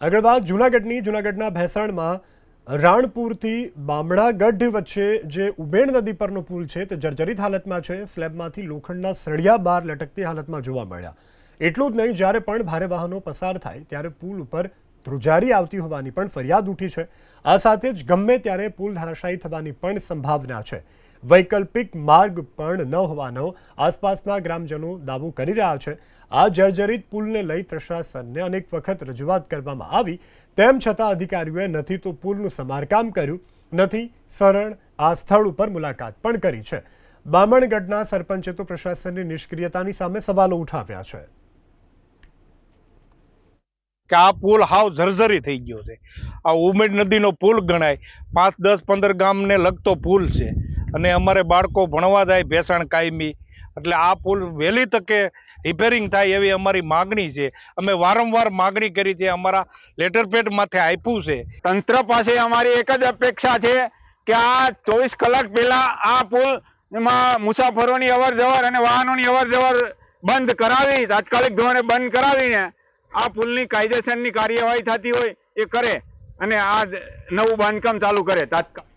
આગળ વાત જૂનાગઢની જૂનાગઢના ભેસાણમાં રાણપુરથી બામણાગઢ વચ્ચે જે ઉબેણ નદી પરનો પુલ છે તે જર્જરિત હાલતમાં છે. સ્લેબમાંથી લોખંડના સળિયા બાર લટકતી હાલતમાં જોવા મળ્યા. એટલું જ નહીં, જ્યારે પણ ભારે વાહનો પસાર થાય ત્યારે પુલ ઉપર ધ્રુજારી આવતી હોવાની પણ ફરિયાદ ઉઠી છે. આ સાથે જ ગમે ત્યારે પુલ ધરાશાયી થવાની પણ સંભાવના છે. વૈકલ્પિક માર્ગ પણ ન હોવાનો આસપાસના ગ્રામજનો દાવો કરી રહ્યા છે. આ જર્જરિત પુલને લઈ પ્રશાસનને અનેક વખત રજૂઆત કરવામાં આવી. તેમ છતાં અધિકારીઓએ નથી તો પુલનું સમારકામ કર્યું. નથી, સરળ આ સ્થળ ઉપર મુલાકાત પણ કરી છે. બામણગઢના સરપંચે તો પ્રશાસનની નિષ્ક્રિયતાની સામે સવાલો ઉઠાવ્યા છે. કે આ પુલ હાવ જર્જરી થઈ ગયો છે. આ ઉમેડ નદીનો પુલ ગણાય. પાંચ, દસ, પંદર ગામને લગતો પુલ છે. અને અમારે બાળકો ભણવા જાય ભેસાણ કાયમી. એટલે આ પુલ વહેલી તકે રિપેરિંગ થાય એવી અમારી માગણી છે. અમે વારંવાર માગણી કરી છે, અમારા લેટર પેડ માથે આપ્યું છે. તંત્ર પાસે અમારી એક જ અપેક્ષા છે કે આ ચોવીસ કલાક પહેલાં આ પુલ એમાં મુસાફરોની અવર જવર અને વાહનોની અવર જવર બંધ કરાવી, તાત્કાલિક ધોરણે બંધ કરાવીને આ પુલની કાયદેસરની કાર્યવાહી થતી હોય એ કરે અને આ નવું બાંધકામ ચાલુ કરે તાત્કાલિક